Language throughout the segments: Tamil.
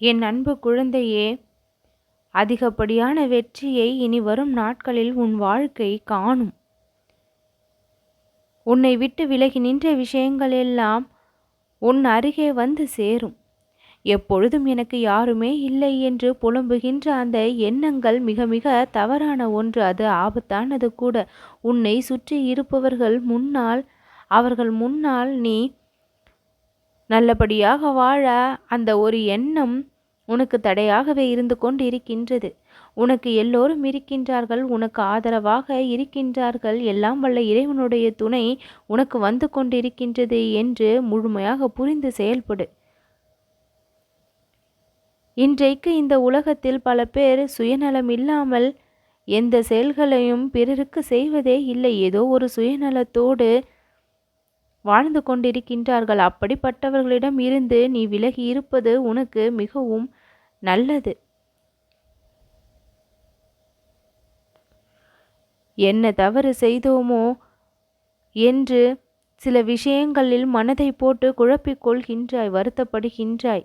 என் அன்பு குழந்தையே அதிகப்படியான வெற்றியை இனி வரும் நாட்களில் உன் வாழ்க்கை காணும். உன்னை விட்டு விலகி நின்ற விஷயங்கள் எல்லாம் உன் அருகே வந்து சேரும். எப்பொழுதும் எனக்கு யாருமே இல்லை என்று புலம்புகின்ற அந்த எண்ணங்கள் மிக மிக தவறான ஒன்று. அது ஆபத்தானது கூட. உன்னை சுற்றி இருப்பவர்கள் முன்னால் அவர்கள் முன்னால் நீ நல்லபடியாக வாழ அந்த ஒரு எண்ணம் உனக்கு தடையாகவே இருந்து கொண்டு இருக்கின்றது உனக்கு எல்லோரும் இருக்கின்றார்கள் உனக்கு ஆதரவாக இருக்கின்றார்கள். எல்லாம் வல்ல இறைவனுடைய துணை உனக்கு வந்து கொண்டிருக்கின்றது என்று முழுமையாக புரிந்து செயல்படு. இன்றைக்கு இந்த உலகத்தில் பல பேர் சுயநலம் இல்லாமல் எந்த செயல்களையும் பிறருக்கு செய்வதே இல்லை. ஏதோ ஒரு சுயநலத்தோடு வாழ்ந்து கொண்டிருக்கின்றார்கள். அப்படிப்பட்டவர்களிடம் இருந்து நீ விலகி இருப்பது உனக்கு மிகவும் நல்லது. என்ன தவறு செய்தோமோ என்று சில விஷயங்களில் மனதை போட்டு குழப்பிக்கொள்கின்றாய் வருத்தப்படுகின்றாய்.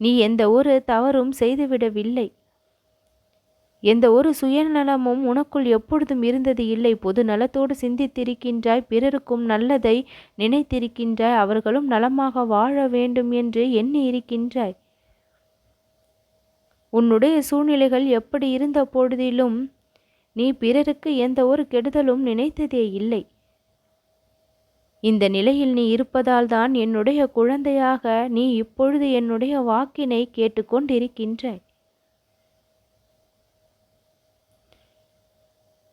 நீ எந்த ஒரு தவறும் செய்துவிடவில்லை. எந்த ஒரு சுயநலமும் உனக்குள் எப்பொழுதும் இருந்தது இல்லை. பொது நலத்தோடு சிந்தித்திருக்கின்றாய் பிறருக்கும் நல்லதை நினைத்திருக்கின்றாய் அவர்களும் நலமாக வாழ வேண்டும் என்று எண்ணி இருக்கின்றாய் உன்னுடைய சூழ்நிலைகள் எப்படி இருந்த பொழுதிலும் நீ பிறருக்கு எந்த ஒரு கெடுதலும் நினைத்ததே இல்லை. இந்த நிலையில் நீ இருப்பதால் தான் என்னுடைய குழந்தையாக நீ இப்பொழுது என்னுடைய வாக்கினை கேட்டுக்கொண்டிருக்கின்றாய்.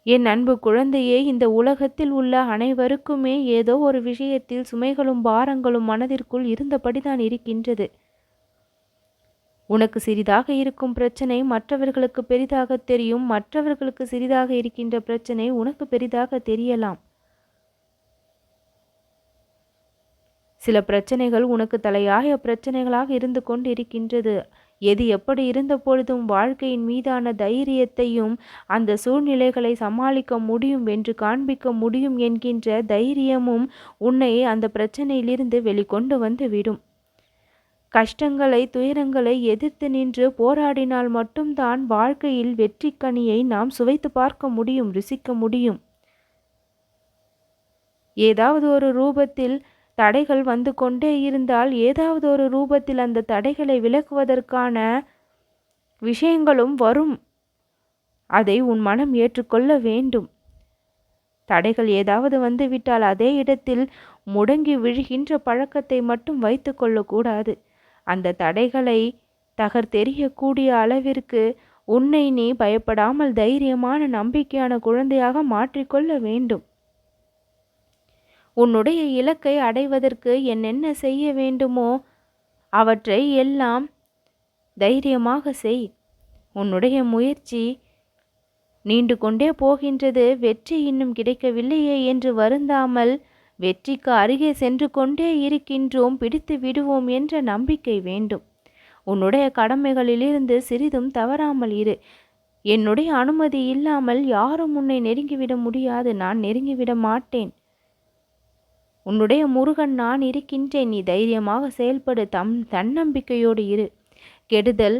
என் அன்பு குழந்தையே இந்த உலகத்தில் உள்ள அனைவருக்குமே ஏதோ ஒரு விஷயத்தில் சுமைகளும் பாரங்களும் மனதிற்குள் இருந்தபடிதான் இருக்கின்றது. உனக்கு சிறிதாக இருக்கும் பிரச்சனை மற்றவர்களுக்கு பெரிதாக தெரியும் மற்றவர்களுக்கு சிறிதாக இருக்கின்ற பிரச்சனை உனக்கு பெரிதாக தெரியலாம். சில பிரச்சனைகள் உனக்கு தலையாய பிரச்சனைகளாக இருந்து கொண்டு இருக்கின்றது எது எப்படி இருந்த பொழுதும் வாழ்க்கையின் மீதான தைரியத்தையும் அந்த சூழ்நிலைகளை சமாளிக்க முடியும் என்று காண்பிக்க முடியும் என்கின்ற தைரியமும் உன்னை அந்த பிரச்சனையிலிருந்து வெளிக்கொண்டு வந்துவிடும். கஷ்டங்களை துயரங்களை எதிர்த்து நின்று போராடினால் மட்டும்தான் வாழ்க்கையில் வெற்றி கனியை நாம் சுவைத்து பார்க்க முடியும் ருசிக்க முடியும். ஏதாவது ஒரு ரூபத்தில் தடைகள் வந்து கொண்டே இருந்தால் ஏதாவது ஒரு ரூபத்தில் அந்த தடைகளை விலக்குவதற்கான விஷயங்களும் வரும். அதை உன் மனம் ஏற்றுக்கொள்ள வேண்டும். தடைகள் ஏதாவது வந்துவிட்டால் அதே இடத்தில் முடங்கி விழுகின்ற பழக்கத்தை மட்டும் வைத்து கொள்ளக்கூடாது. அந்த தடைகளை தகர்த்தெறியக்கூடிய அளவிற்கு உன்னை நீ பயப்படாமல் தைரியமான நம்பிக்கையான குழந்தையாக மாற்றிக்கொள்ள வேண்டும். உன்னுடைய இலக்கை அடைவதற்கு என்னென்ன செய்ய வேண்டுமோ அவற்றை எல்லாம் தைரியமாக செய். உன்னுடைய முயற்சி நீண்டு கொண்டே போகின்றது. வெற்றி இன்னும் கிடைக்கவில்லையே என்று வருந்தாமல் வெற்றிக்கு அருகே சென்று கொண்டே இருக்கின்றோம். பிடித்து விடுவோம் என்ற நம்பிக்கை வேண்டும். உன்னுடைய கடமைகளிலிருந்து சிறிதும் தவறாமல் இரு. என்னுடைய அனுமதி இல்லாமல் யாரும் உன்னை நெருங்கிவிட முடியாது. நான் நெருங்கிவிட மாட்டேன். உன்னுடைய முருகன் நான் இருக்கின்றேன் நீ தைரியமாக செயல்படு தம் தன்னம்பிக்கையோடு இரு. கெடுதல்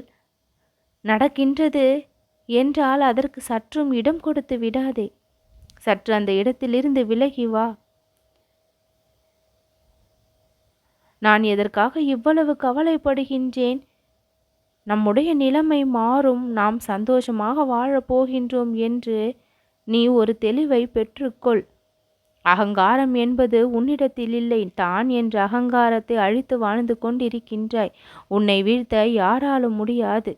நடக்கின்றது என்றால் அதற்கு சற்றும் இடம் கொடுத்து விடாதே. சற்று அந்த இடத்திலிருந்து விலகி வா. நான் எதற்காக இவ்வளவு கவலைப்படுகின்றேன்? நம்முடைய நிலைமை மாறும் நாம் சந்தோஷமாக வாழப் போகின்றோம் என்று நீ ஒரு தெளிவை பெற்றுக்கொள். அகங்காரம் என்பது உன்னிடத்தில் இல்லை தான் என்ற அகங்காரத்தை அழித்து வாழ்ந்து கொண்டிருக்கின்றாய். உன்னை வீழ்த்த யாராலும் முடியாது.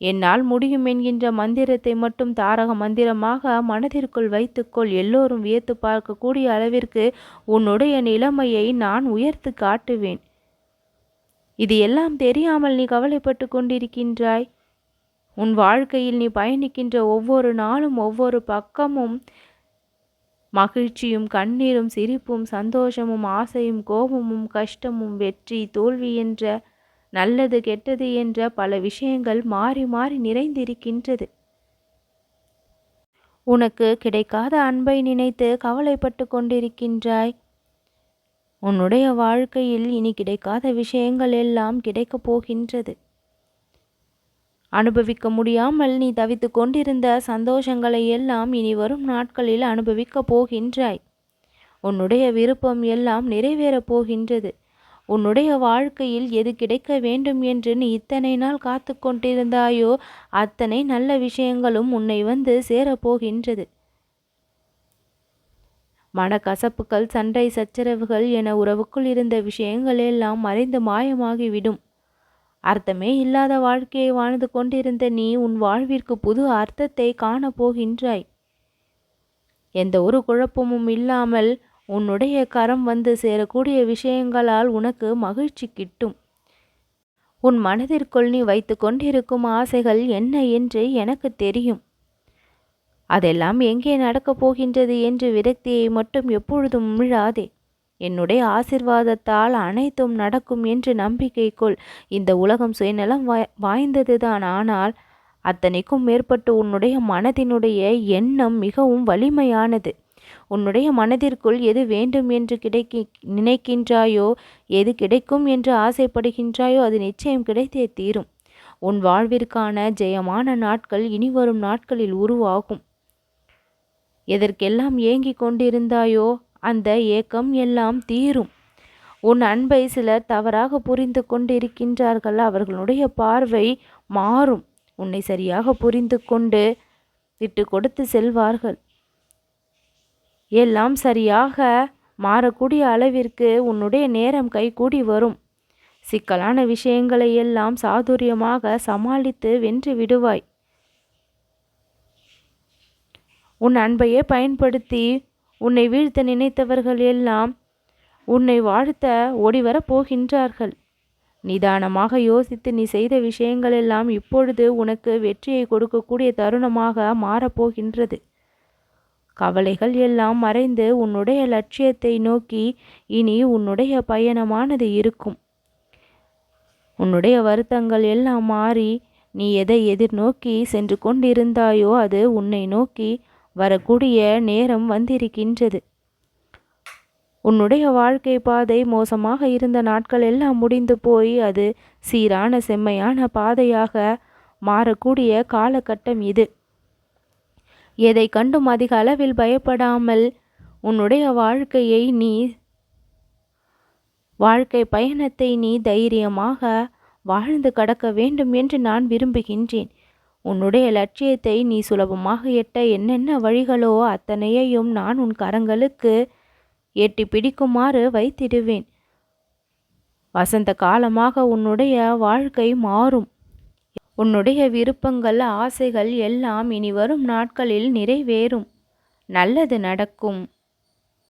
என்னால் முடியும் என்கின்ற மந்திரத்தை மட்டும் தாரக மந்திரமாக மனதிற்குள் வைத்துக்கொள். எல்லோரும் வியத்து பார்க்கக்கூடிய அளவிற்கு உன்னுடைய நிலைமையை நான் உயர்த்து காட்டுவேன். இது எல்லாம் தெரியாமல் நீ கவலைப்பட்டு கொண்டிருக்கின்றாய். உன் வாழ்க்கையில் நீ பயணிக்கின்ற ஒவ்வொரு நாளும் ஒவ்வொரு பக்கமும் மகிழ்ச்சியும் கண்ணீரும் சிரிப்பும் சந்தோஷமும் ஆசையும் கோபமும் கஷ்டமும் வெற்றி தோல்வி என்ற நல்லது கெட்டது என்ற பல விஷயங்கள் மாறி மாறி நிறைந்திருக்கின்றது. உனக்கு கிடைக்காத அன்பை நினைத்து கவலைப்பட்டு கொண்டிருக்கின்றாய். உன்னுடைய வாழ்க்கையில் இனி கிடைக்காத விஷயங்கள் எல்லாம் கிடைக்கப் போகின்றது. அனுபவிக்க முடியாமல் நீ தவித்து கொண்டிருந்த சந்தோஷங்களை எல்லாம் இனி வரும் நாட்களில் அனுபவிக்கப் போகின்றாய். உன்னுடைய விருப்பம் எல்லாம் நிறைவேறப் போகின்றது. உன்னுடைய வாழ்க்கையில் எது கிடைக்க வேண்டும் என்று நீ இத்தனை நாள் காத்து கொண்டிருந்தாயோ அத்தனை நல்ல விஷயங்களும் உன்னை வந்து சேரப்போகின்றது மனக்கசப்புகள் சண்டை சச்சரவுகள் என உறவுக்குள் இருந்த விஷயங்கள் எல்லாம் மறைந்து மாயமாகிவிடும். அர்த்தமே இல்லாத வாழ்க்கையை வாழ்ந்து கொண்டிருந்த நீ உன் வாழ்விற்கு புது அர்த்தத்தை காணப்போகின்றாய் எந்த ஒரு குழப்பமும் இல்லாமல் உன்னுடைய கரம் வந்து சேரக்கூடிய விஷயங்களால் உனக்கு மகிழ்ச்சி கிட்டும். உன் மனதிற்குள் நீ வைத்து கொண்டிருக்கும் ஆசைகள் என்ன என்று எனக்கு தெரியும். அதெல்லாம் எங்கே நடக்கப் போகின்றது என்று விரக்தியை மட்டும் எப்பொழுதும் விழாதே என்னுடைய ஆசிர்வாதத்தால் அனைத்தும் நடக்கும் என்று நம்பிக்கை கொள் இந்த உலகம் சுயநலம் வாய்ந்ததுதான். ஆனால் அத்தனைக்கும் மேற்பட்டு உன்னுடைய மனதினுடைய எண்ணம் மிகவும் வலிமையானது. உன்னுடைய மனதிற்குள் எது வேண்டும் என்று கிடைக்கி நினைக்கின்றாயோ எது கிடைக்கும் என்று ஆசைப்படுகின்றாயோ அது நிச்சயம் கிடைத்தே தீரும். உன் வாழ்விற்கான ஜெயமான நாட்கள் இனிவரும் நாட்களில் உருவாகும். எதற்கெல்லாம் ஏங்கிக் கொண்டிருந்தாயோ அந்த ஏக்கம் எல்லாம் தீரும். உன் அன்பை சிலர் தவறாக புரிந்து கொண்டிருக்கின்றார்கள். அவர்களுடைய பார்வை மாறும். உன்னை சரியாக புரிந்து கொண்டு விட்டு கொடுத்து செல்வார்கள். எல்லாம் சரியாக மாறக்கூடிய அளவிற்கு உன்னுடைய நேரம் கைகூடி வரும். சிக்கலான விஷயங்களை எல்லாம் சாதுரியமாக சமாளித்து வென்று விடுவாய். உன் அன்பையே பயன்படுத்தி உன்னை வீழ்த்த நினைத்தவர்கள் எல்லாம் உன்னை வாழ்த்த ஓடிவரப் போகின்றார்கள். நிதானமாக யோசித்து நீ செய்த விஷயங்கள் எல்லாம் இப்பொழுது உனக்கு வெற்றியை கொடுக்கக்கூடிய தருணமாக மாறப்போகின்றது கவலைகள் எல்லாம் மறைந்து உன்னுடைய லட்சியத்தை நோக்கி இனி உன்னுடைய பயணமானது இருக்கும். உன்னுடைய வருத்தங்கள் எல்லாம் மாறி நீ எதை எதிர்நோக்கி சென்று கொண்டிருந்தாயோ அது உன்னை நோக்கி வரக்கூடிய நேரம் வந்திருக்கின்றது. உன்னுடைய வாழ்க்கை பாதை மோசமாக இருந்த நாட்கள் எல்லாம் முடிந்து போய் அது சீரான செம்மையான பாதையாக மாறக்கூடிய காலகட்டம் இது. எதை கண்டும் அதிக அளவில் பயப்படாமல் உன்னுடைய வாழ்க்கையை நீ வாழ்க்கை பயணத்தை நீ தைரியமாக வாழ்ந்து கடக்க வேண்டும் என்று நான் விரும்புகின்றேன். உன்னுடைய லட்சியத்தை நீ சுலபமாக எட்ட என்னென்ன வழிகளோ அத்தனையையும் நான் உன் கரங்களுக்கு எட்டி பிடிக்குமாறு வைத்திடுவேன். வசந்த காலமாக உன்னுடைய வாழ்க்கை மாறும். உன்னுடைய விருப்பங்கள் ஆசைகள் எல்லாம் இனி வரும் நாட்களில் நிறைவேறும். நல்லது நடக்கும்.